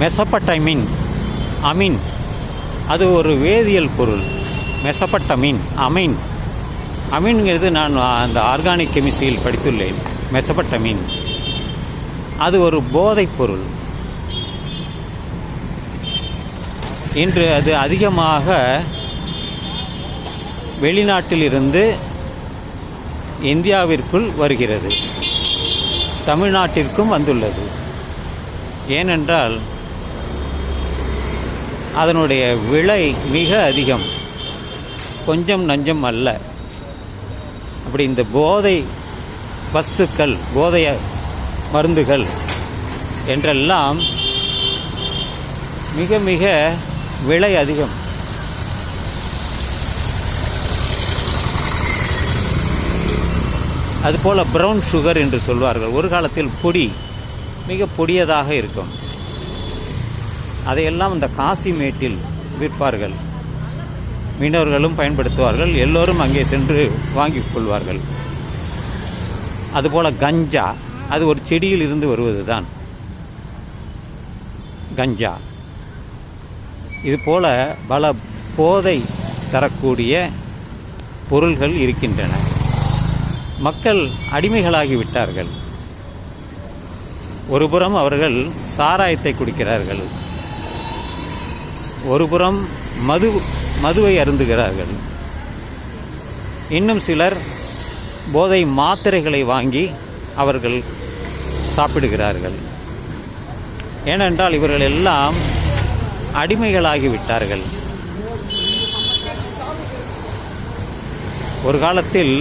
மெசப்பட்டமின் அமீன். அது ஒரு வேதியியல் பொருள். மெசப்பட்டமின் அமீன். அமீன்கிறது நான் அந்த ஆர்கானிக் கெமிஸ்ட்ரியில் படித்துள்ளேன். மெசப்பட்டமின். அது ஒரு போதைப் பொருள். இன்று அது அதிகமாக வெளிநாட்டிலிருந்து இந்தியாவிற்குள் வருகிறது. தமிழ்நாட்டிற்கும் வந்துள்ளது. ஏனென்றால் அதனுடைய விலை மிக அதிகம். கொஞ்சம் நஞ்சம் அல்ல. அப்படி இந்த போதை வஸ்துக்கள் போதைய மருந்துகள் என்றெல்லாம் மிக மிக விலை அதிகம். அதுபோல் ப்ரௌன் சுகர் என்று சொல்வார்கள். ஒரு காலத்தில் பொடி மிக பொடியதாக இருக்கும். அதையெல்லாம் இந்த காசிமேட்டில் விற்பார்கள். மீனவர்களும் பயன்படுத்துவார்கள். எல்லோரும் அங்கே சென்று வாங்கிக் கொள்வார்கள். அதுபோல் கஞ்சா அது ஒரு செடியில் இருந்து வருவது தான் கஞ்சா. இது போல பல போதை தரக்கூடிய பொருள்கள் இருக்கின்றன. மக்கள் அடிமைகளாகி விட்டார்கள் ஒருபுறம் அவர்கள் சாராயத்தை குடிக்கிறார்கள். ஒருபுறம் மது மதுவை அருந்துகிறார்கள். இன்னும் சிலர் போதை மாத்திரைகளை வாங்கி அவர்கள் சாப்பிடுகிறார்கள். ஏனென்றால் இவர்கள் எல்லாம் அடிமைகளாகிவிட்டார்கள். ஒரு காலத்தில்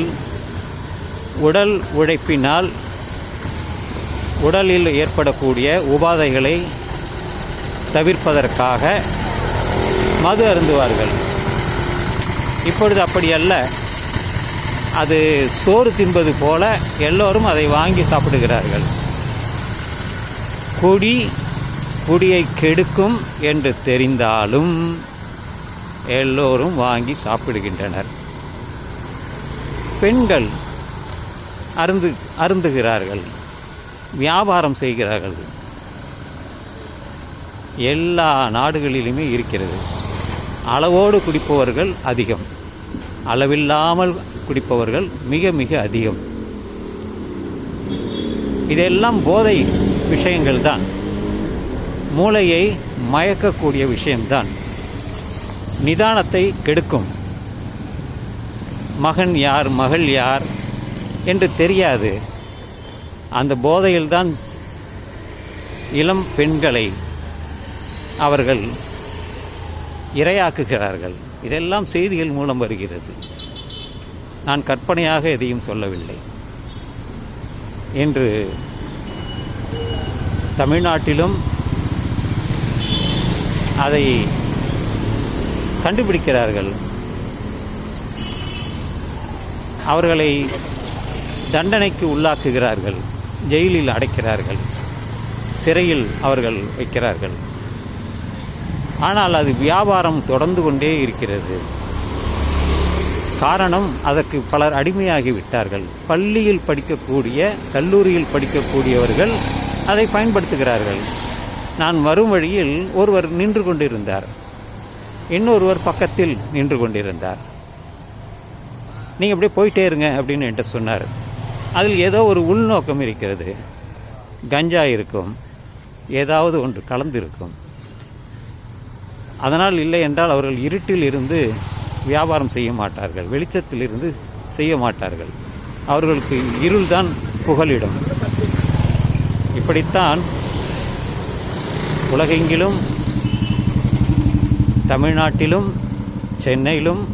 உடல் உழைப்பினால் உடலில் ஏற்படக்கூடிய உபாதைகளை தவிர்ப்பதற்காக மது அருந்துவார்கள். இப்பொழுது அப்படி அல்ல அது சோறு தின்பது போல எல்லோரும் அதை வாங்கி சாப்பிடுகிறார்கள். குடி குடியை கெடுக்கும் என்று தெரிந்தாலும் எல்லோரும் வாங்கி சாப்பிடுகின்றனர். பெண்கள் அருந்து அருந்துகிறார்கள். வியாபாரம் செய்கிறார்கள். எல்லா நாடுகளிலுமே இருக்கிறது. அளவோடு குடிப்பவர்கள் அதிகம். அளவில்லாமல் குடிப்பவர்கள் மிக மிக அதிகம். இதெல்லாம் போதை விஷயங்கள் தான். மூளையை மயக்கக்கூடிய விஷயம்தான். நிதானத்தை கெடுக்கும். மகன் யார் மகள் யார் என்று தெரியாது. அந்த போதையில்தான் இளம் பெண்களை அவர்கள் இரையாக்குகிறார்கள். இதெல்லாம் செய்திகள் மூலம் வருகிறது. நான் கற்பனையாக எதையும் சொல்லவில்லை. இன்று தமிழ்நாட்டிலும் அதை கண்டுபிடிக்கிறார்கள். அவர்களை தண்டனைக்கு உள்ளாக்குகிறார்கள். ஜெயிலில் அடைக்கிறார்கள். சிறையில் அவர்கள் வைக்கிறார்கள். ஆனால் அது வியாபாரம் தொடர்ந்து கொண்டே இருக்கிறது. காரணம் அதற்கு பலர் அடிமையாகி விட்டார்கள். பள்ளியில் படிக்கக்கூடிய கல்லூரியில் படிக்கக்கூடியவர்கள் அதை பயன்படுத்துகிறார்கள். நான் வரும் வழியில் ஒருவர் நின்று கொண்டிருந்தார். இன்னொருவர் பக்கத்தில் நின்று கொண்டிருந்தார். நீங்கள் அப்படியே போயிட்டே இருங்க அப்படின்னு என்கிட்ட சொன்னார். அதில் ஏதோ ஒரு உள்நோக்கம் இருக்கிறது. கஞ்சா இருக்கும். ஏதாவது ஒன்று கலந்து இருக்கும் அதனால் இல்லை என்றால் அவர்கள் இருட்டில் இருந்து வியாபாரம் செய்ய மாட்டார்கள் வெளிச்சத்தில் இருந்து செய்ய மாட்டார்கள். அவர்களுக்கு இருள்தான் புகலிடம். இப்படித்தான் உலகெங்கிலும் தமிழ்நாட்டிலும் சென்னையிலும்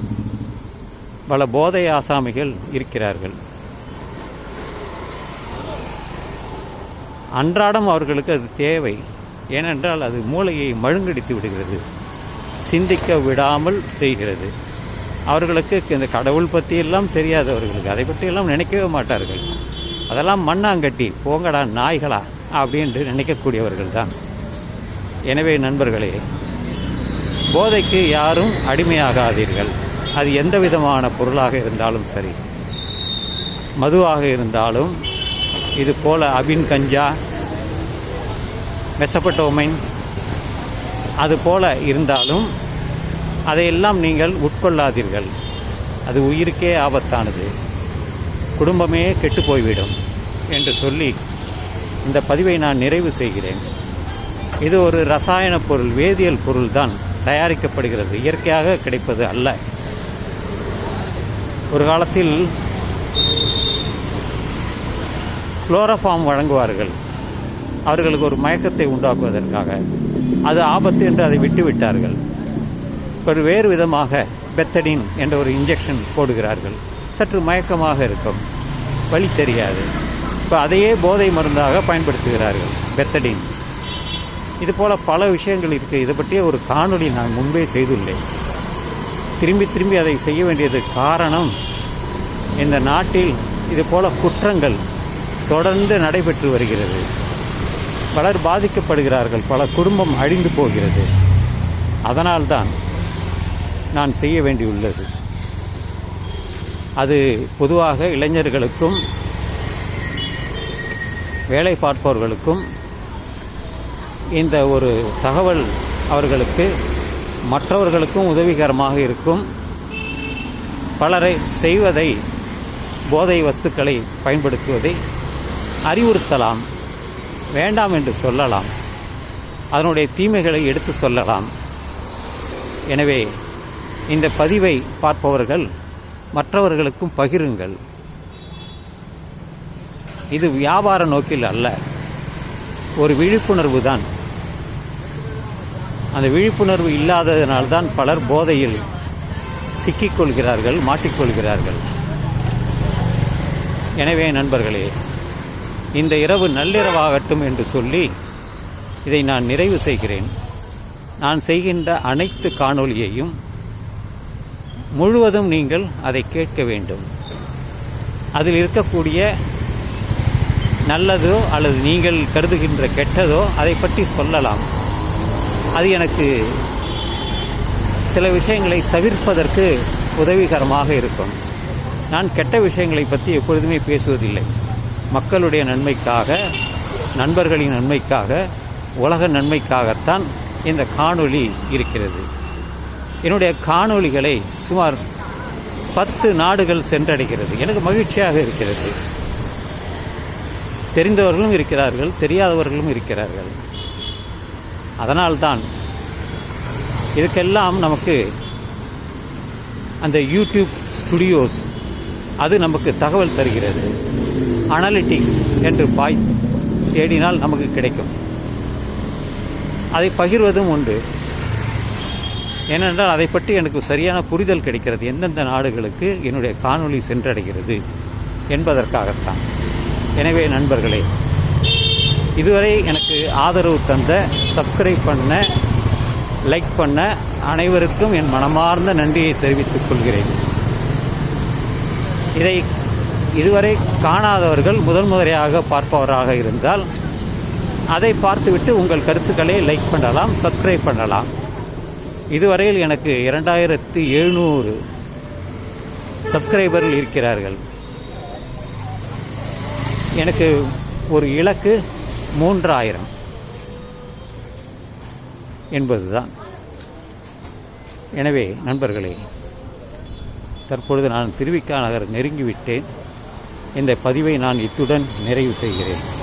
பல போதை ஆசாமிகள் இருக்கிறார்கள். அன்றாடம் அவர்களுக்கு அது தேவை. ஏனென்றால் அது மூளையை மழுங்கடித்து விடுகிறது. சிந்திக்க விடாமல் செய்கிறது. அவர்களுக்கு இந்த கடவுள் பற்றியெல்லாம் தெரியாதவர்களுக்கு அதை பற்றியெல்லாம் நினைக்கவே மாட்டார்கள். அதெல்லாம் மண்ணாங்கட்டி போங்கடா நாய்களா? அப்படின்ட்டு நினைக்கக்கூடியவர்கள் தான் எனவே நண்பர்களே போதைக்கு யாரும் அடிமையாகாதீர்கள். அது எந்த விதமான பொருளாக இருந்தாலும் சரி. மதுவாக இருந்தாலும் இது போல் அபின் கஞ்சா மெசப்பட்டோமைன் அது போல இருந்தாலும் அதையெல்லாம் நீங்கள் உட்கொள்ளாதீர்கள். அது உயிருக்கே ஆபத்தானது. குடும்பமே கெட்டு போய்விடும் என்று சொல்லி இந்த பதிவை நான் நிறைவு செய்கிறேன். இது ஒரு ரசாயன பொருள் வேதியியல் பொருள் தான் தயாரிக்கப்படுகிறது. இயற்கையாக கிடைப்பது அல்ல. ஒரு காலத்தில் குளோரோஃபார்ம் வழங்குவார்கள். அவர்களுக்கு ஒரு மயக்கத்தை உண்டாக்குவதற்காக. அது ஆபத்து என்று அதை விட்டுவிட்டார்கள். ஒரு வேறு விதமாக பெத்தடின் என்ற ஒரு இன்ஜெக்ஷன் போடுகிறார்கள். சற்று மயக்கமாக இருக்கும். வழி தெரியாது. இப்போ அதையே போதை மருந்தாக பயன்படுத்துகிறார்கள் பெத்தடின். இது போல் பல விஷயங்கள் இருக்குது இதை பற்றிய ஒரு காணொளி நான் முன்பே செய்துள்ளேன். திரும்பி திரும்பி அதை செய்ய வேண்டியது காரணம் இந்த நாட்டில் இதுபோல் குற்றங்கள் தொடர்ந்து நடைபெற்று வருகிறது. பலர் பாதிக்கப்படுகிறார்கள் பல குடும்பம் அழிந்து போகிறது. அதனால்தான் நான் செய்ய வேண்டியுள்ளது. அது பொதுவாக இளைஞர்களுக்கும் வேலை பார்ப்பவர்களுக்கும் இந்த ஒரு தகவல் அவர்களுக்கு மற்றவர்களுக்கும் உதவிகரமாக இருக்கும். பலரை செய்வதை போதை வஸ்துக்களை பயன்படுத்துவதை அறிவுறுத்தலாம். வேண்டாம் என்று சொல்லலாம். அதனுடைய தீமைகளை எடுத்து சொல்லலாம். எனவே இந்த பதிவை பார்ப்பவர்கள் மற்றவர்களுக்கும் பகிருங்கள். இது வியாபார நோக்கில் அல்ல. ஒரு விழிப்புணர்வு தான். அந்த விழிப்புணர்வு இல்லாததினால்தான் பலர் போதையில் சிக்கிக்கொள்கிறார்கள் மாட்டிக்கொள்கிறார்கள். எனவே நண்பர்களே இந்த இரவு நள்ளிரவாகட்டும் என்று சொல்லி இதை நான் நிறைவு செய்கிறேன். நான் செய்கின்ற அனைத்து காணொளியையும் முழுவதும் நீங்கள் அதை கேட்க வேண்டும். அதில் இருக்கக்கூடிய நல்லதோ அல்லது நீங்கள் கருதுகின்ற கெட்டதோ அதை பற்றி சொல்லலாம். அது எனக்கு சில விஷயங்களை தவிர்ப்பதற்கு உதவிகரமாக இருக்கும். நான் கெட்ட விஷயங்களை பற்றி எப்பொழுதுமே பேசுவதில்லை. மக்களுடைய நன்மைக்காக நண்பர்களின் நன்மைக்காக உலக நன்மைக்காகத்தான் இந்த காணொளி இருக்கிறது. என்னுடைய காணொளிகளை சுமார் பத்து நாடுகள் சென்றடைகிறது. எனக்கு மகிழ்ச்சியாக இருக்கிறது. தெரிந்தவர்களும் இருக்கிறார்கள் தெரியாதவர்களும் இருக்கிறார்கள். அதனால்தான் இதுக்கெல்லாம் நமக்கு அந்த யூடியூப் ஸ்டுடியோஸ் அது நமக்கு தகவல் தருகிறது. அனலிட்டிக்ஸ் என்று பாய் தேடினால் நமக்கு கிடைக்கும். அதை பகிர்வதும் உண்டு. ஏனென்றால் அதை பற்றி எனக்கு சரியான புரிதல் கிடைக்கிறது. எந்தெந்த நாடுகளுக்கு என்னுடைய காணொளி சென்றடைகிறது என்பதற்காகத்தான். எனவே நண்பர்களே இதுவரை எனக்கு ஆதரவு தந்த சப்ஸ்கிரைப் பண்ண லைக் பண்ண அனைவருக்கும் என் மனமார்ந்த நன்றியை தெரிவித்துக் கொள்கிறேன். இதை இதுவரை காணாதவர்கள் முதல் முறையாக பார்ப்பவராக இருந்தால் அதை பார்த்துவிட்டு உங்கள் கருத்துக்களை லைக் பண்ணலாம் சப்ஸ்கிரைப் பண்ணலாம். இதுவரையில் எனக்கு இரண்டாயிரத்து எழுநூறு சப்ஸ்கிரைபர்கள் இருக்கிறார்கள். எனக்கு ஒரு இலக்கு மூன்றாயிரம் என்பதுதான். எனவே நண்பர்களே தற்பொழுது நான் திருவிக்கா நகர் நெருங்கிவிட்டேன். இந்த பதிவை நான் இத்துடன் நிறைவு செய்கிறேன்.